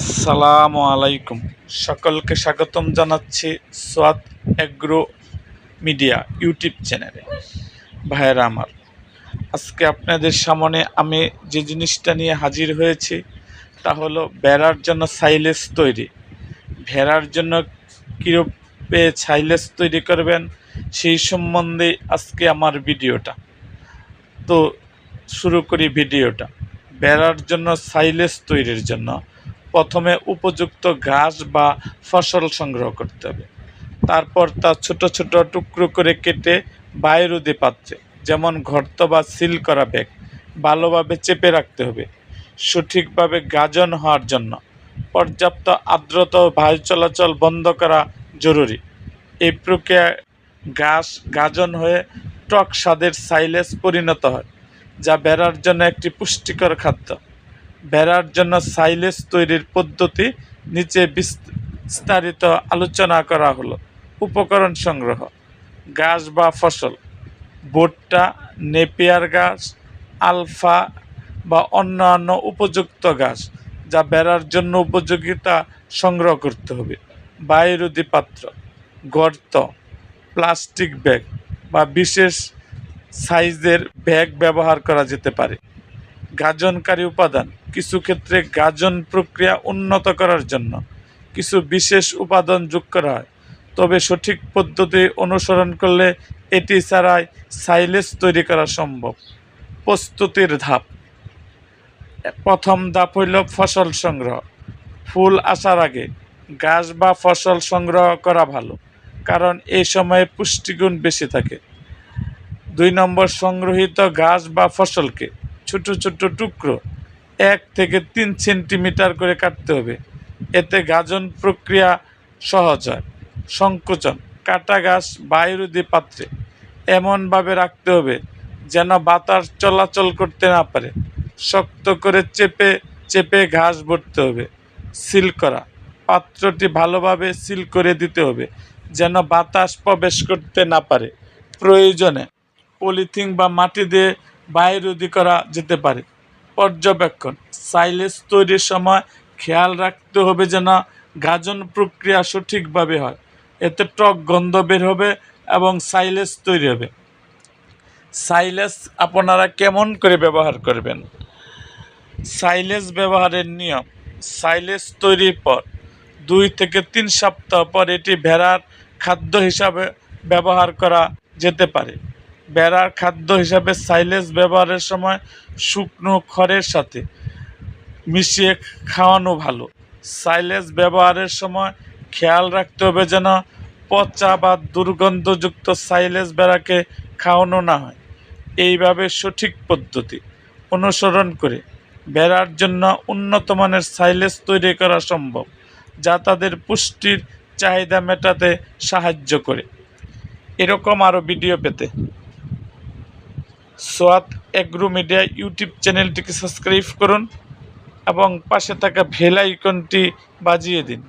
আসসালামু আলাইকুম। সকলকে স্বাগতম জানাচ্ছি সোয়াদ অ্যাগ্রো মিডিয়া ইউটিউব চ্যানেলে। ভাইয়েরা আমার, আজকে আপনাদের সামনে আমি যে জিনিসটা নিয়ে হাজির হয়েছি, তা হলো বেড়ার জন্য সাইলেজ তৈরি। ভেড়ার জন্য কীরূপে সাইলেজ তৈরি করবেন, সেই সম্বন্ধে আজকে আমার ভিডিওটা। তো শুরু করি ভিডিওটা। বেড়ার জন্য সাইলেজ তৈরির জন্য প্রথমে উপযুক্ত ঘাস বা ফসল সংগ্রহ করতে হবে। তারপর তা ছোট ছোট টুকরো করে কেটে বায়ুরোধী পাত্রে যেমন ঘর্ত বা সিল করা ব্যাগ, ভালোভাবে চেপে রাখতে হবে। সঠিকভাবে গাজন হওয়ার জন্য পর্যাপ্ত আর্দ্রতা ও বায়ু চলাচল বন্ধ করা জরুরি। এই প্রক্রিয়া ঘাস গাজন হয়ে টক স্বাদের সাইলেজ পরিণত হয়, যা বেড়ার জন্য একটি পুষ্টিকর খাদ্য। বেড়ার জন্য সাইলেজ তৈরির পদ্ধতি নিচে বিস্তারিত আলোচনা করা হলো। উপকরণ সংগ্রহ। গাছ বা ফসল, ভুট্টা, নেপিয়ার গাছ, আলফা বা অন্যান্য উপযুক্ত গাছ যা বেড়ার জন্য উপযোগিতা সংগ্রহ করতে হবে। বায়ুরোধী পাত্র, গর্ত, প্লাস্টিক ব্যাগ বা বিশেষ সাইজের ব্যাগ ব্যবহার করা যেতে পারে। গাজনকারী উপাদান। কিছু ক্ষেত্রে গাজন প্রক্রিয়া উন্নত করার জন্য কিছু বিশেষ উপাদান যোগ করা হয়। তবে সঠিক পদ্ধতি অনুসরণ করলে এটি ছাড়াই সাইলেজ তৈরি করা সম্ভব। প্রস্তুতির ধাপ। প্রথম ধাপ হইল ফসল সংগ্রহ। ফুল আসার আগে গাছ বা ফসল সংগ্রহ করা ভালো, কারণ এই সময়ে পুষ্টিগুণ বেশি থাকে। দুই নম্বর, সংগ্রহীত গাছ বা ফসলকে ছোট ছোট টুকরো, এক থেকে তিন সেন্টিমিটার করে কাটতে হবে। এতে গাজন প্রক্রিয়া সহজ হয়। সংকোচন, কাটা গাছ বায়ুরোধী পাত্রে। এমনভাবে রাখতে হবে যেন বাতাস চলাচল করতে না পারে। শক্ত করে চেপে চেপে ঘাস ভরতে হবে। সিল করা, পাত্রটি ভালোভাবে সিল করে দিতে হবে যেন বাতাস প্রবেশ করতে না পারে। প্রয়োজনে পলিথিন বা মাটি দিয়ে বায়ুরোধী করা যেতে পারে। পর্যবেক্ষণ সাইলেজ তৈরির সময় খেয়াল রাখতে হবে যেন গাজন প্রক্রিয়া সঠিকভাবে হয়। এতে টক গন্ধ বের হবে এবং সাইলেজ তৈরি হবে। সাইলেজ আপনারা কেমন করে ব্যবহার করবেন? সাইলেজ ব্যবহারের নিয়ম সাইলেজ তৈরির পর, দুই থেকে তিন সপ্তাহ পর এটি ভেড়ার খাদ্য হিসাবে ব্যবহার করা যেতে পারে। ভেড়ার খাদ্য হিসাবে সাইলেজ ব্যবহারের সময় শুকনো খড়ের সাথে মিশিয়ে খাওয়ানো ভালো। সাইলেজ ব্যবহারের সময় খেয়াল রাখতে হবে যেন পচা বা দুর্গন্ধযুক্ত সাইলেজ বেড়াকে খাওয়ানো না হয়। এইভাবে সঠিক পদ্ধতি অনুসরণ করে বেড়ার জন্য উন্নত মানের সাইলেজ তৈরি করা সম্ভব, যা তাদের পুষ্টির চাহিদা মেটাতে সাহায্য করে। এরকম আরও ভিডিও পেতে সোয়াদ এগ্রো মিডিয়া ইউটিউব চ্যানেলটিকে সাবস্ক্রাইব করুন এবং পাশে থাকা ভেলাইকনটি বাজিয়ে দিন।